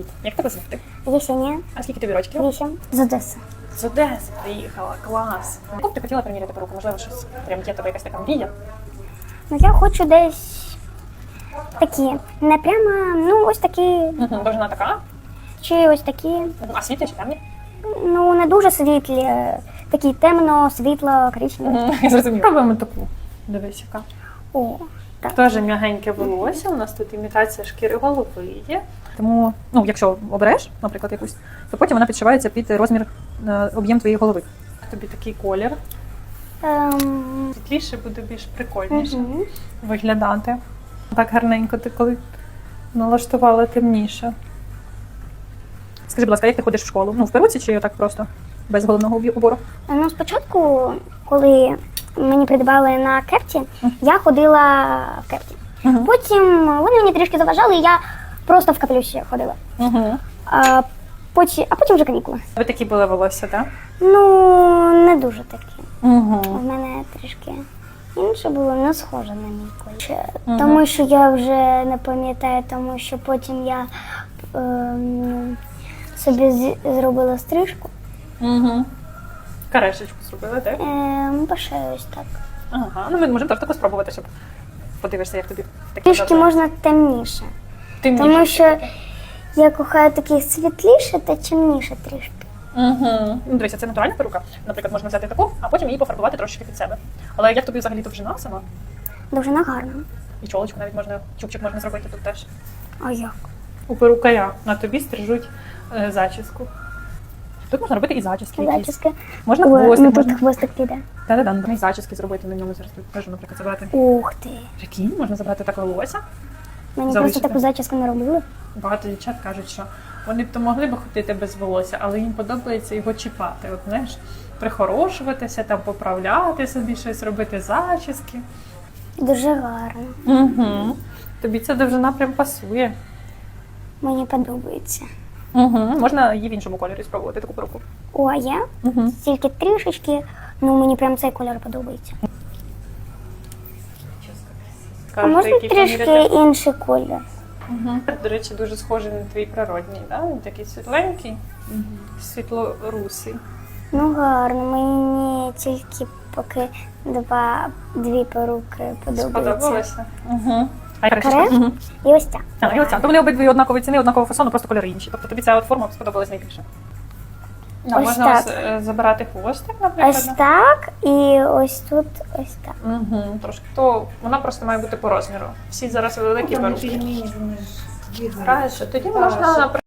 Привіт. Як тебе звати? Єсенія, А скільки тобі років? вісім, з Одеси. З Одеси приїхала, клас. Яку б ти хотіла приміряти перуку? Можливо, щось прям є тебе якась така мрія? Ну я хочу десь такі, не прямо, ну ось такі. Довжина така. чи ось такі, Мгм. А світлі чи темні? ну не дуже світлі, е, такі темно, світло, коричневі. Угу. Я зрозуміла. Таку. Дивись, яка. О, так. Теж м'ягеньке волосся, у нас тут імітація шкіри голови є. Тому, ну, якщо обереш, наприклад, якусь, то потім вона підшивається під розмір е, об'єм твоєї голови. Тобі такий колір. Ем, Світліше буде більш прикольніше мгм. виглядати. Так гарненько ти коли налаштувала темніше. Скажи, будь ласка, як ти ходиш в школу? Ну, в перуці чи так просто? Без головного убі- убору? Ну, спочатку, коли мені придбали на кепті, я ходила в кепті. Угу. Потім вони мені трішки заважали, і я просто в капелюсі ходила. Угу. А потім, а потім вже канікули. Ви такі були волосся, так? Ну, не дуже такі. Угу. У мене трішки інше було, не схоже на мій колір. Мгм. Тому що я вже не пам'ятаю, тому що потім я ем, собі зробила стрижку. Угу. Карешечку зробили, так? Ем, пише так. Ага. Ну, ми можемо теж таку спробувати, щоб подивишся, як тобі таке Трішки добре. можна темніше. Темніше. Тому що я кохаю такі світліше та темніше трішки. Угу. Ну, дивися, це натуральна перука. Наприклад, можна взяти таку, а потім її пофарбувати трошки під себе. Але як тобі взагалі довжина сама? Довжина гарна. І чолочку навіть можна, чубчик можна зробити тут теж. А як? У перукаря на тобі стрижуть е, зачіску. Тут можна робити і зачіски. якісь. Зачіски. Можна Ой, хвостик, ну тут можна. хвостик піде. Та-да-да, можна і зачіски зробити на ньому зараз. тут наприклад, забрати. Ух ти. Прикинь, можна забрати так волосся. Мені Залишити. просто таку зачіску не робили. Багато дівчат кажуть, що вони б то могли б ходити без волосся, але їм подобається його чіпати. От знаєш, прихорошуватися, там поправляти собі щось, робити зачіски. Дуже гарно. Угу. Тобі ця довжина прям пасує. Мені подобається. Угу. Можна її в іншому кольорі спробувати таку перуку. О, а я Угу. тільки трішечки, ну мені прям цей кольор подобається. А Кажете, можна який трішки поміряти? інший колір? Угу. До речі, дуже схожий на твій природній, да? Він такий світленький, світлорусий. Ну гарно, мені тільки поки два дві поруки подобаються. Сподобалося? Угу. Каре? Угу. І ось ця. А, і оця. То вони обидві однакові ціни, однакового фасону, просто кольори інші. Тобто тобі ця от форма сподобалась найбільше. Ну, Ось можна так. ось, е, забирати хвостик, наприклад. Ось так і ось тут ось так. Угу. Трошки. То вона просто має бути по розміру. Всі зараз великі Там беруть. Тоді можна, наприклад,